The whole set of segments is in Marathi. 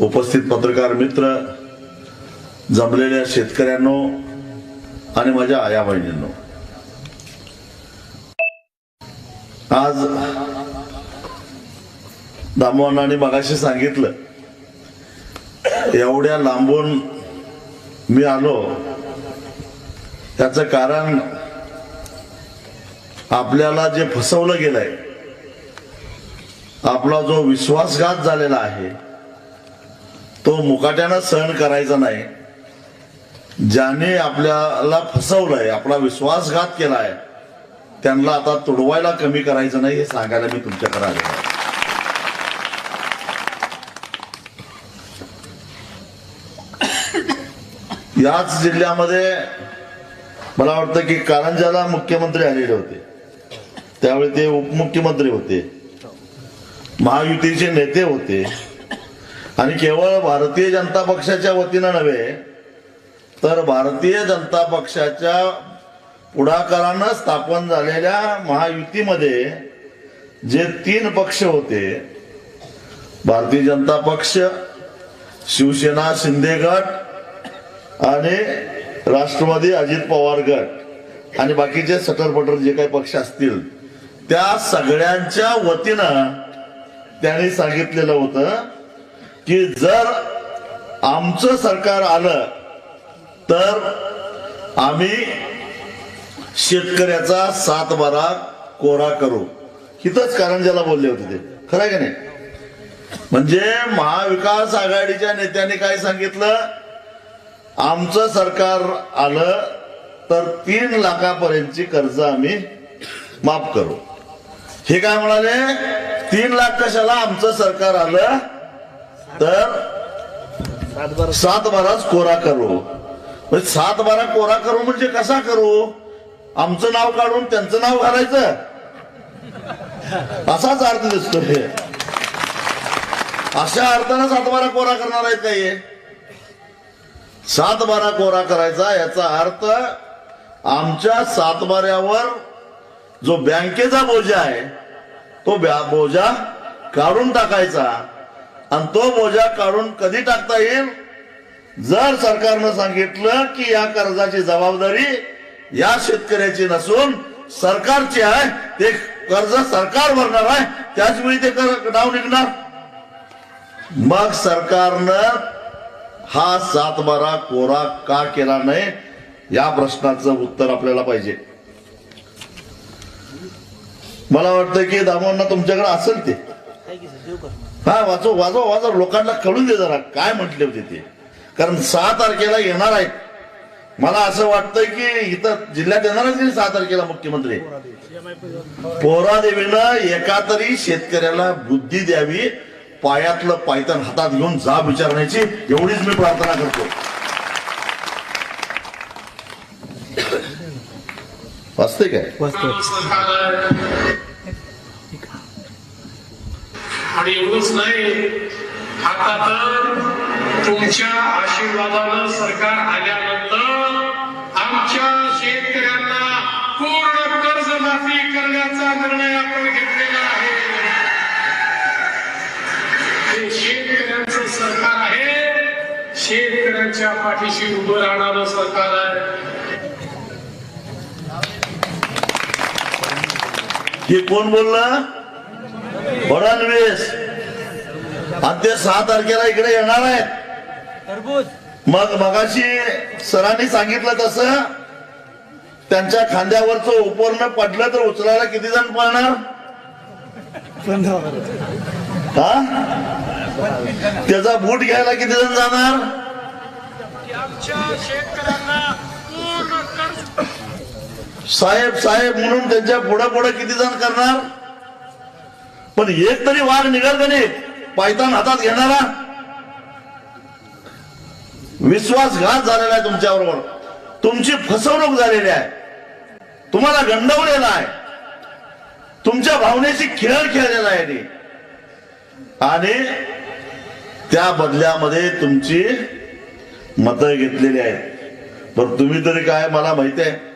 उपस्थित पत्रकार मित्र जमलेल्या शेतकऱ्यांनो आणि माझ्या आया बहिणींनो आज दामोहनाने मगाशी सांगितलं एवढ्या लांबून मी आलो त्याचं कारण आपल्याला जे फसवलं गेलंय आपला जो विश्वासघात झालेला आहे तो मुकाट्यानं सहन करायचा नाही. ज्याने आपल्याला फसवलंय आपला विश्वासघात केलाय त्यांना आता तुडवायला कमी करायचं नाही हे सांगायला मी तुमच्याकडे आलो याच जिल्ह्यामध्ये मला वाटतं की कारंजाला मुख्यमंत्री आलेले होते. त्यावेळी ते उपमुख्यमंत्री होते. महायुतीचे नेते होते. आणि केवळ भारतीय जनता पक्षाच्या वतीनं नव्हे तर भारतीय जनता पक्षाच्या पुढाकारानं स्थापन झालेल्या महायुतीमध्ये जे तीन पक्ष होते भारतीय जनता पक्ष शिवसेना शिंदे गट आणि राष्ट्रवादी अजित पवार गट आणि बाकीचे सटरपटर जे काही पक्ष असतील त्या सगळ्यांच्या वतीनं त्यांनी सांगितलेलं होतं की जर आमचं सरकार आलं तर आम्ही शेतकऱ्याचा सात बारा कोरा. करू हिथंच कारंजाला बोलले होते ते. खरं आहे का नाही? म्हणजे महाविकास आघाडीच्या नेत्यांनी काय सांगितलं? आमचं सरकार आलं तर तीन लाखापर्यंतची कर्ज आम्ही माफ करू. हे काय म्हणाले? तीन लाख कशाला आमचं सरकार आलं? तर सात बाराच कोरा करू. म्हणजे सात बारा कोरा करू म्हणजे कसा करू? आमचं नाव काढून त्यांचं नाव घालायचं. असाच अर्थ दिसतो हे. अशा अर्थानं सात बारा कोरा करणार आहेत काही सात बारा कोरा करायचा याचा अर्थ आमच्या सातबाऱ्यावर जो बँकेचा बोजा आहे तो ब्या- बोजा काढून टाकायचा. आणि तो बोजा काढून कधी टाकता येईल? जर सरकारनं सांगितलं की या कर्जाची जबाबदारी या शेतकऱ्याची नसून सरकारची आहे ते कर्ज सरकार भरणार आहे त्याचवेळी ते कर- नाव निघणार. मग सरकारनं हा सातबारा कोरा का केला नाही या प्रश्नाचं उत्तर आपल्याला पाहिजे. मला वाटतं की दामोंना तुमच्याकडे असेल ते. हा वाचो वाजव वाजव लोकांना कळून दे जरा. काय म्हटले होते ते? कारण सहा तारखेला येणार आहेत. मला असं वाटतं की इथं जिल्ह्यात येणारच नाही सहा तारखेला मुख्यमंत्री. पोरादेवीनं एका तरी शेतकऱ्याला बुद्धी द्यावी पायातलं पायतन हातात घेऊन जाब विचारण्याची एवढीच मी प्रार्थना करतो. वाचते काय? आणि एवढंच नाही आता तर तुमच्या आशीर्वादानं सरकार आल्यानंतर आमच्या शेतकऱ्यांना पूर्ण कर्जमाफी करण्याचा निर्णय आपण घेतलेला आहे. हे शेतकऱ्यांचं सरकार आहे. शेतकऱ्यांच्या पाठीशी उभं राहणारं सरकार आहे. हे कोण बोललं? फडणवीस आणि ते सहा तारखेला इकडे येणार आहेत. मग मगाशी सरांनी सांगितलं तसं त्यांच्या खांद्यावरचं उपरणं पडलं तर उचलायला किती जण पळणार? हा? त्याचा बूट घ्यायला किती जण जाणार? साहेब साहेब म्हणून त्यांच्या पुढे पुढे किती जण करणार? पण एक तरी वाघ निघाल का नाही पायतान हातात घेणारा. विश्वासघात झालेला आहे तुमच्याबरोबर. तुमची फसवणूक झालेली आहे. तुम्हाला गंडवलेला आहे. तुमच्या भावनेशी खेळ खेळलेला आहे ते. आणि त्या बदल्यामध्ये तुमची मतं घेतलेली आहेत. पण तुम्ही तरी काय मला माहिती आहे.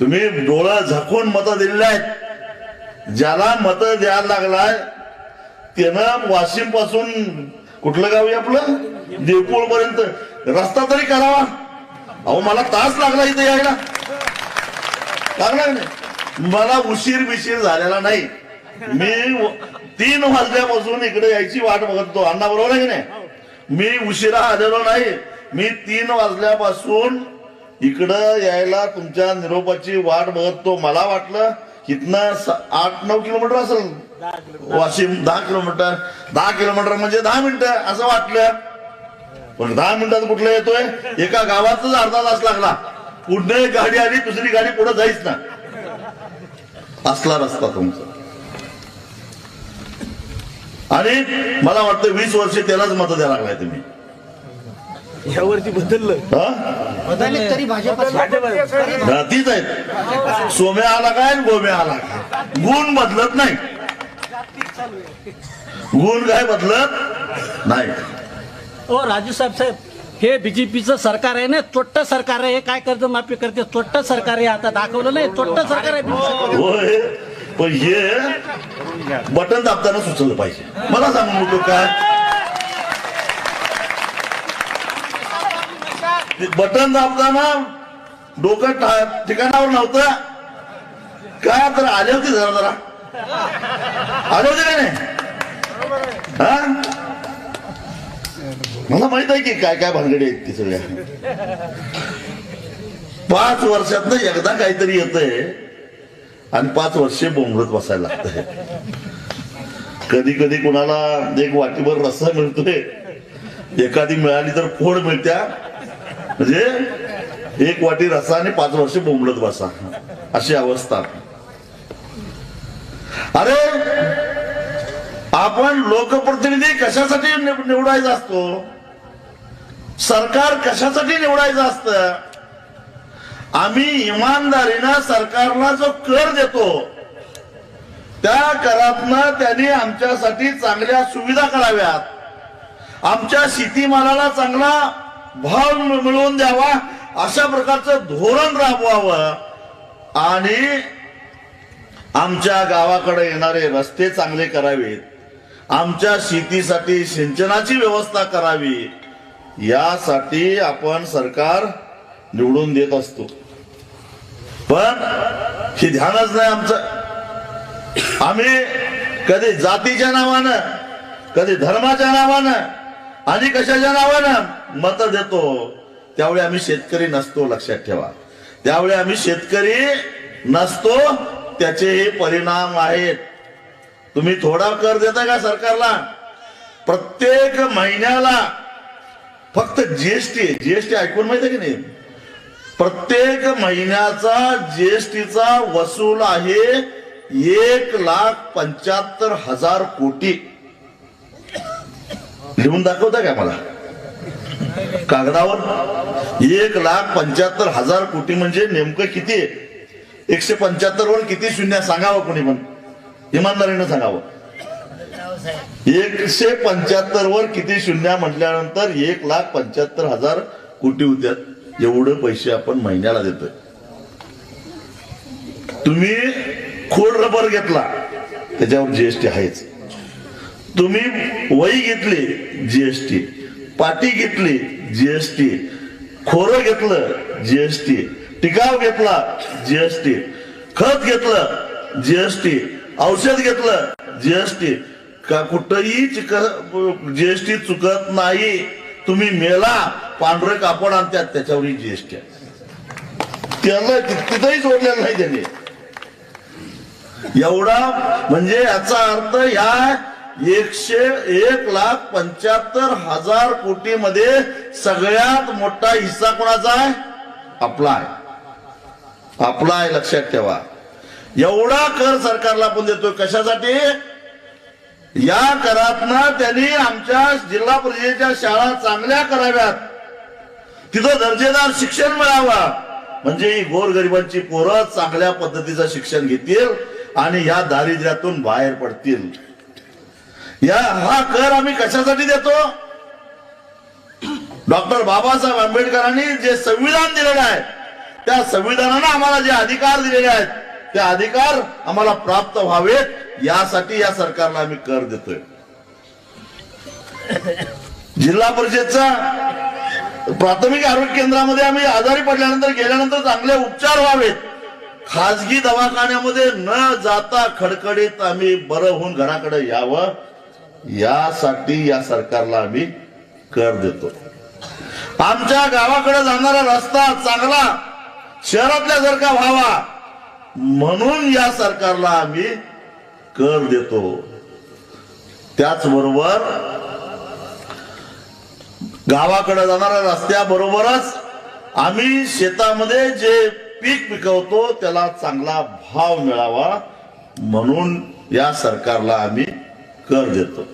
तुम्ही डोळा झाकून मतं दिलेली आहेत. ज्याला मतं द्यायला लागलाय त्यानं वाशिमपासून कुठलं गाव आहे आपलं? देवपूर पर्यंत रस्ता तरी करावा. अहो मला तास लागला इथे यायला. लागला नाही? मला उशीर बिशीर झालेला नाही. मी तीन वाजल्यापासून इकडे यायची वाट बघतो. अण्णा बरोबर आहे की नाही? मी उशिरा आलेलो नाही. मी तीन वाजल्यापासून इकडं यायला तुमच्या निरोपाची वाट बघतो. मला वाटलं इथनं आठ नऊ किलोमीटर असेल. वाशिम दहा किलोमीटर. दहा किलोमीटर म्हणजे दहा मिनिटं असं वाटलं. पण दहा मिनिटात कुठलं येतोय? एका गावातच अर्धा तास लागला. पुढे गाडी आली दुसरी गाडी पुढे जाईच ना. असला रस्ता तुमचा. आणि मला वाटतं वीस वर्ष त्यालाच मत द्यायला लागलाय तुम्ही. यावरती बदललं. हा? बदलले तरी भाजप तीच आहेत. सोम्या आला काय आणि गोम्या आला काय? गुण बदलत नाही. गुण काय बदलत नाही. ओ राजू साहेब साहेब हे बीजेपीचं सरकार आहे ना चोट्ट सरकार आहे. हे काय कर्ज माफी करते? चोट्ट सरकार आहे. आता दाखवलं नाही. चोट्ट सरकार आहे BJP. होय. पण हे बटन दाबताना सुचवलं पाहिजे. मला सांगू नको काय? बटन दाबताना डोकं ठिकाणावर नव्हतं. काय तर आले होते जरा जरा. आले होते का नाही? मला माहीत आहे की काय काय भानगडी आहेत ती सगळ्या. पाच वर्षात एकदा काहीतरी येतंय आणि पाच वर्षे बोंबलत बसायला लागत कधी कधी कोणाला एक वाटीभर रस्सा मिळतोय. एखादी मिळाली तर फोड मिळत्या. म्हणजे एक वाटी रसा आणि पाच वर्ष बोंबलत बसा. अशी अवस्था. अरे आपण लोकप्रतिनिधी कशासाठी निव- निवडायचा असतो? सरकार कशासाठी निवडायचं असतं? आम्ही इमानदारीनं सरकारला जो कर देतो त्या करातनं त्यांनी आमच्यासाठी चांगल्या सुविधा कराव्यात. आमच्या शेतीमालाला चांगला भाव मिळवून द्यावा अशा प्रकारचं धोरण राबवावं. आणि आमच्या गावाकडे येणारे रस्ते चांगले करावेत. आमच्या शेतीसाठी सिंचनाची व्यवस्था करावी. यासाठी आपण सरकार निवडून देत असतो. पण हे ध्यानच नाही आमचं. आम्ही कधी जातीच्या नावानं कधी धर्माच्या नावानं आणि कशाच्या नावानं मत देतो त्यावेळी आम्ही शेतकरी नसतो लक्षात ठेवा. त्यावेळी आम्ही शेतकरी नसतो त्याचे हे परिणाम आहेत. तुम्ही थोडा कर देता का सरकारला? प्रत्येक महिन्याला फक्त जीएसटी जीएसटी ऐकून माहिती आहे की नाही? प्रत्येक महिन्याचा जीएसटीचा वसूल आहे एक लाख पंच्याहत्तर हजार कोटी. लिहून दाखवता का मला? कागदावर? एक लाख पंच्याहत्तर हजार कोटी म्हणजे नेमकं किती आहे? एकशे पंच्याहत्तर वर किती शून्य सांगावं कोणी पण? इमानदारीनं सांगावं. एकशे पंच्याहत्तर वर किती शून्य म्हटल्यानंतर एक लाख पंच्याहत्तर हजार कोटी होत्या एवढे पैसे आपण महिन्याला देतोय. तुम्ही खोड रबर घेतला त्याच्यावर जीएसटी आहेच. तुम्ही वही घेतली जीएसटी पाटी घेतली जीएसटी खोरं घेतलं जीएसटी टिकाव घेतला जीएसटी खत घेतलं जीएसटी औषध घेतलं जीएसटी का कुठंही चिक जीएसटी चुकत नाही. तुम्ही मेला पांढरं कापड आणतात त्याच्यावरही जीएसटी त्याला तिथंही सोडलेलं नाही त्यांनी. एवढा म्हणजे याचा अर्थ या एकशे एक लाख पंच्याहत्तर हजार कोटी मध्ये सगळ्यात मोठा हिस्सा कोणाचा आहे? आपला आहे. आपला आहे लक्षात ठेवा. एवढा कर सरकारला आपण देतोय कशासाठी? या करातनं त्यांनी आमच्या जिल्हा परिषदेच्या शाळा चांगल्या कराव्यात. तिथं दर्जेदार शिक्षण मिळावं. म्हणजे ही गोरगरिबांची पोरं चांगल्या पद्धतीचं शिक्षण घेतील आणि या दारिद्र्यातून बाहेर पडतील. या हा कर आम्ही कशासाठी देतो? डॉक्टर बाबासाहेब आंबेडकरांनी जे संविधान दिलेलं आहे त्या संविधानानं आम्हाला जे अधिकार दिलेले आहेत ते अधिकार आम्हाला प्राप्त व्हावेत यासाठी या सरकारला आम्ही कर देतोय. जिल्हा परिषदचा प्राथमिक आरोग्य केंद्रामध्ये आम्ही आजारी पडल्यानंतर गेल्यानंतर चांगले उपचार व्हावेत. खाजगी दवाखान्यामध्ये न जाता खडखडीत आम्ही बरं होऊन घराकडे यावं. यासाठी या सरकारला आम्ही कर देतो. आमच्या गावाकडे जाणारा रस्ता चांगला शहरातल्या जर का व्हावा म्हणून या सरकारला आम्ही कर देतो. त्याचबरोबर गावाकडे जाणाऱ्या रस्त्याबरोबरच आम्ही शेतामध्ये जे पीक पिकवतो त्याला चांगला भाव मिळावा म्हणून या सरकारला आम्ही कर देतो.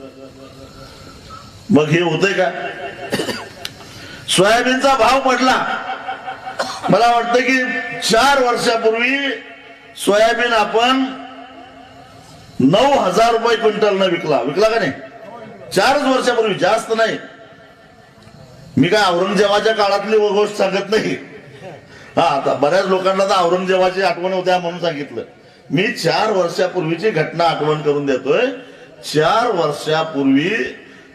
मग हे होतंय का? सोयाबीनचा भाव पडला. मला वाटतं की चार वर्षापूर्वी सोयाबीन आपण नऊ हजार रुपये क्विंटलनं विकला. विकला का नाही? चारच वर्षापूर्वी जास्त नाही. मी काय औरंगजेबाच्या काळातली गोष्ट सांगत नाही. हा आता बऱ्याच लोकांना तर औरंगजेबाची आठवण होत्या म्हणून सांगितलं. मी चार वर्षापूर्वीची घटना आठवण करून देतोय. चार वर्षापूर्वी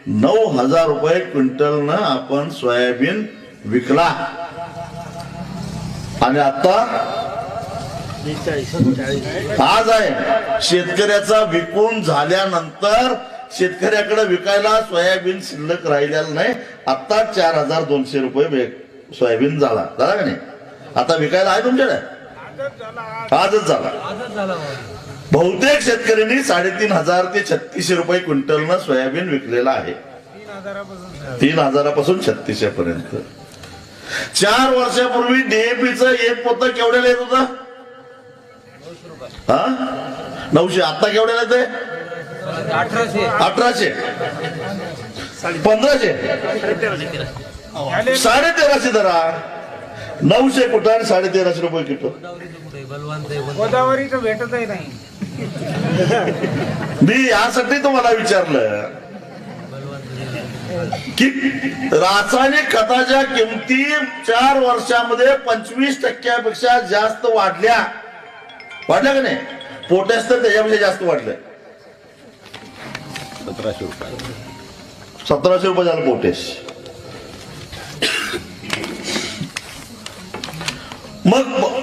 नऊ हजार रुपये क्विंटलनं आपण सोयाबीन विकला. आणि आता आज आहे. शेतकऱ्याचा विकून झाल्यानंतर शेतकऱ्याकडे विकायला सोयाबीन शिल्लक राहिलेलं नाही. आता चार हजार दोनशे रुपये सोयाबीन झाला. झाला का नाही? आता विकायला आहे तुमच्याकडे? आजच झाला. बहुतेक शेतकऱ्यांनी साडेतीन हजार ते छत्तीसशे रुपये क्विंटलनं सोयाबीन विकलेलं आहे. तीन हजारापासून छत्तीसशे पर्यंत चार वर्षापूर्वी डीएपीचं एक पोत केवढ्याला येत होतं? हा? नऊशे. आता केवढ्याला येते अठराशे. पंधराशे. साडे तेराशे धरा नऊशे कुठं आणि साडे तेराशे रुपये किलो? गोदावरी भेटतही नाही. मी यासाठी तुम्हाला विचारलं की रासायनिक खताच्या किमती चार वर्षामध्ये पंचवीस टक्क्यापेक्षा जास्त वाढल्या. वाढल्या का नाही? पोटॅश तर त्याच्यापेक्षा जास्त वाढलं सतराशे रुपये झालं पोटॅश. मग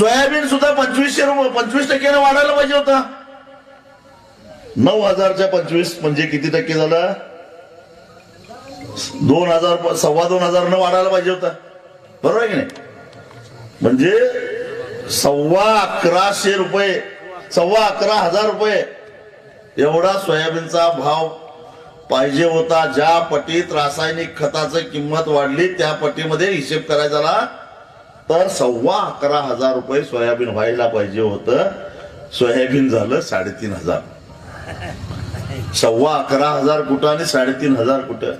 सोयाबीन सुद्धा पंचवीसशे रुपये पंचवीस टक्क्यानं वाढायला पाहिजे होता. नऊ हजारच्या पंचवीस म्हणजे किती टक्के झालं? दोन हजार सव्वा दोन हजार न वाढायला पाहिजे होता. बरोबर आहे की नाही? म्हणजे सव्वा अकराशे रुपये सव्वा अकरा हजार रुपये एवढा सोयाबीनचा भाव पाहिजे होता. ज्या पटीत रासायनिक खताचं किंमत वाढली त्या पटीमध्ये हिशेब करायचा तर सव्वा अकरा हजार रुपये सोयाबीन व्हायला पाहिजे होतं. सोयाबीन झालं साडेतीन हजार. सव्वा अकरा हजार कुठं आणि साडेतीन हजार कुठं?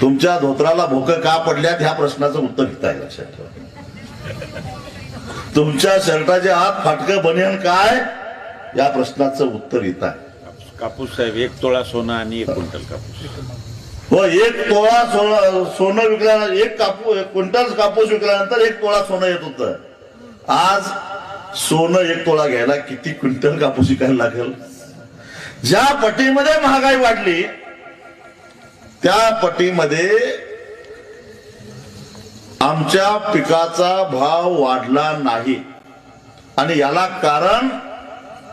तुमच्या धोत्राला भोक का पडल्यात ह्या प्रश्नाचं उत्तर घेता लक्षात ठेवा. तुमच्या शर्टाचे आत फाटकं बनियन काय? या प्रश्नाचं उत्तर येत आहे. कापूस साहेब एक तोळा सोनं आणि एक क्विंटल कापूस. हो एक तोळा सोनं सोनं विकल्या एक कापूस क्विंटल कापूस विकल्यानंतर एक तोळा सोनं येत होतं. आज सोनं एक तोळा घ्यायला किती क्विंटल कापूस विकायला लागेल? ज्या पटीमध्ये महागाई वाढली त्या पटीमध्ये आमच्या पिकाचा भाव वाढला नाही. आणि याला कारण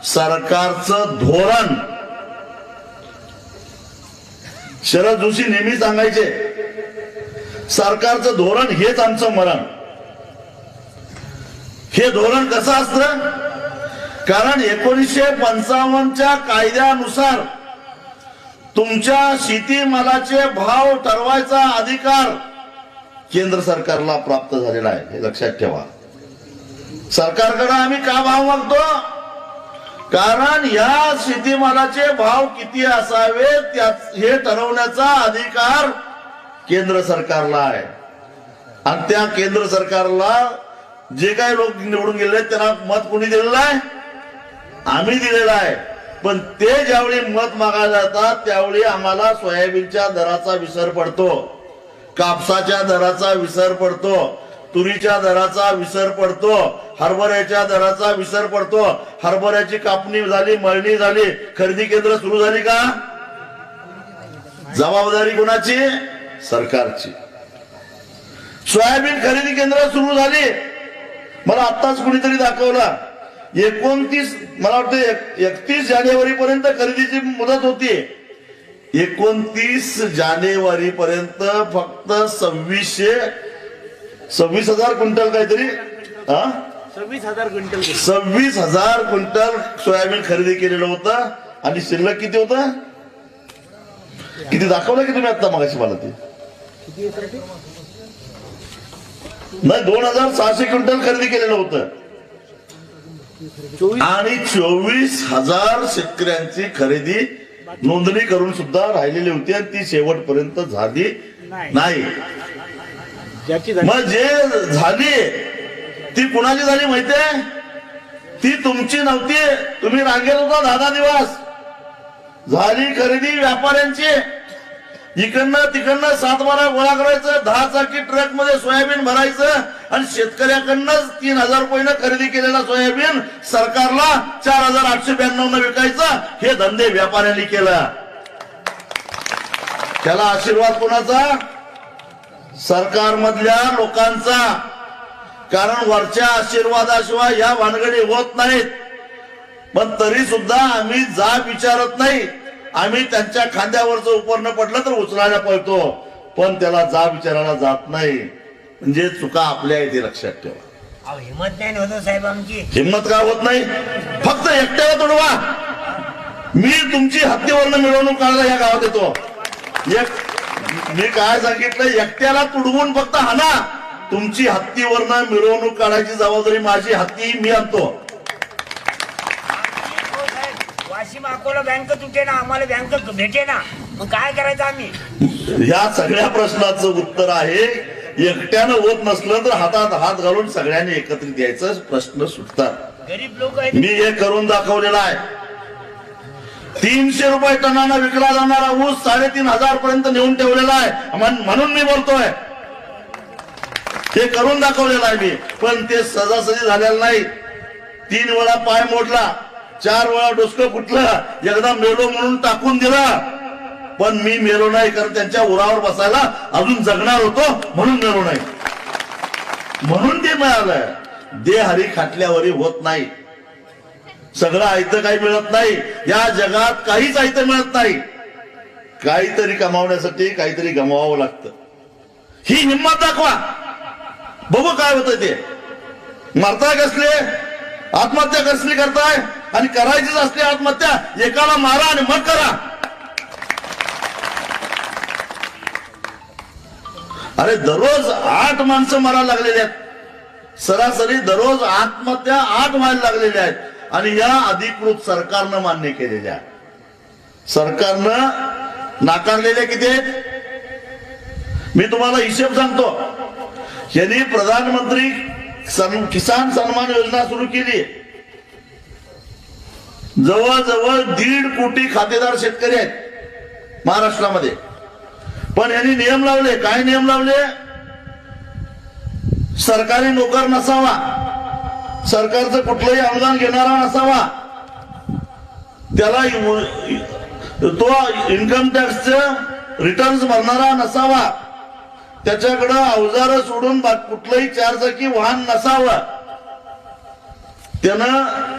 सरकारचं धोरण शरद जोशी नेहमी सांगायचे सरकारचं धोरण हेच आमचं मरण. हे धोरण कसं असतं? कारण एकोणीसशे पंचावन्नच्या कायद्यानुसार तुमच्या शेतीमालाचे भाव ठरवायचा अधिकार केंद्र सरकारला प्राप्त झालेला आहे. हे लक्षात ठेवा. सरकारकडे आम्ही का भाव मागतो? कारण या शेतीमालाचे भाव किती असावे हे ठरवण्याचा अधिकार केंद्र सरकारला आहे. आणि त्या केंद्र सरकारला जे काही लोक निवडून गेले आहेत, त्यांना मत कोणी दिलेलं आहे? आम्ही दिलेलं आहे. पण ते ज्यावेळी मत मागायला जातात त्यावेळी आम्हाला सोयाबीनच्या दराचा विसर पडतो. कापसाच्या दराचा विसर पडतो. तुरीच्या दराचा विसर पडतो हरभऱ्याच्या दराचा विसर पडतो. हरभऱ्याची कापणी झाली मळणी झाली खरेदी केंद्र सुरू झाली का? जबाबदारी कोणाची? सरकारची. सोयाबीन खरेदी केंद्र सुरू झाली. मला आत्ताच कुणीतरी दाखवला. एकोणतीस मला वाटतं एकतीस जानेवारी पर्यंत खरेदीची मुदत होती. एकोणतीस जानेवारी पर्यंत फक्त सव्वीसशे सव्वीस हजार क्विंटल काहीतरी हा? सव्वीस हजार क्विंटल. सव्वीस हजार क्विंटल सोयाबीन खरेदी केलेलं होतं. आणि शिल्लक किती होतं? किती दाखवलं की तुम्ही आता मगाशी मला ते? नाही दोन हजार सहाशे क्विंटल खरेदी केलेलं होतं. आणि चोवीस हजार शेतकऱ्यांची खरेदी नोंदणी करून सुद्धा राहिलेली होती आणि ती शेवटपर्यंत झाली नाही. ज्याची झाली- मग जे झाली ती कुणाची झाली माहितीये ती तुमची नव्हती. तुम्ही रांगेल होता दहा दिवस. झाली खरेदी व्यापाऱ्यांची. इकडनं तिकडनं सात बारा गोळा करायचं दहा चाकी ट्रकमध्ये सोयाबीन भरायचं आणि शेतकऱ्याकडनं तीन हजार रुपये खरेदी केलेला सोयाबीन सरकारला चार हजार आठशे ब्याण्णव न विकायचं. हे धंदे व्यापाऱ्यांनी केलं. त्याला आशीर्वाद कोणाचा? सरकारमधल्या लोकांचा कारण वरच्या आशीर्वादाशिवाय या भानगडी होत नाहीत. पण तरी सुद्धा आम्ही जाब विचारत नाही. आम्ही त्यांच्या खांद्यावरचं उपरणं पडलं तर उचलायला पळतो. पण त्याला जाब विचारायला जात नाही. म्हणजे चुका आपल्या येते लक्षात ठेवा. हिंमत नाही होतो साहेब आमची. हिंमत का होत नाही? फक्त एकट्याला तोडवा. मी तुमची हत्तीवरनं मिळवणूक काढायला या गावात येतो. एक मी काय सांगितलं? एकट्याला तुडवून फक्त हाना. तुमची हत्तीवरनं मिरवणूक काढायची जबाबदारी माझी. हत्ती मी आणतो. वाशिम अकोला बँक तुटे ना आम्हाला बँक भेटे ना. मग काय करायचं आम्ही? या सगळ्या प्रश्नाचं उत्तर आहे. एकट्यानं होत नसलं तर हातात हात घालून सगळ्यांनी एकत्रित यायचं प्रश्न सुटतात. गरीब लोक मी हे करून दाखवलेलं आहे. तीनशे रुपये टनानं विकला जाणारा ऊस साडेतीन हजार पर्यंत नेऊन ठेवलेला आहे. म्हणून मी बोलतोय. हे करून दाखवलेलं आहे मी. पण ते सजासजी झालेलं नाही. तीन वेळा पाय मोडला. चार वेळा डोसकं फुटलं. एकदा मेलो म्हणून टाकून दिलं. पण मी मेलो नाही कारण त्यांच्या उरावर बसायला अजून जगणार होतो म्हणून मेलो नाही. म्हणून ते मिळालंय. देह हरी खाटल्यावरी होत नाही. सगळं आयतं काही मिळत नाही. या जगात काहीच आयतं मिळत नाही. काहीतरी कमावण्यासाठी काहीतरी गमवावं लागतं. ही हिंमत दाखवा. बघू काय होतं ते. मरताय कसले? आत्महत्या कसली करताय? आणि करायचीच असली आत्महत्या एकाला मारा आणि मग करा. अरे दररोज आठ माणसं मरायला लागलेली आहेत. सरासरी दररोज आत्महत्या आठ व्हायला लागलेल्या आहेत. आणि या अधिकृत सरकारनं मान्य केलेल्या सरकारनं नाकारलेल्या किती आहेत? मी तुम्हाला हिशेब सांगतो. यांनी प्रधानमंत्री सन- किसान सन्मान योजना सुरू केली जवळजवळ दीड कोटी खातेदार शेतकरी आहेत महाराष्ट्रामध्ये. पण यांनी नियम लावले. काय नियम लावले? सरकारी नोकर नसावा. सरकारचं कुठलंही अनुदान घेणारा नसावा. त्याला तो इन्कम टॅक्सच रिटर्न्स भरणारा नसावा. त्याच्याकडं अवजार सोडून कुठलंही चारचाकी वाहन नसावं. त्यानं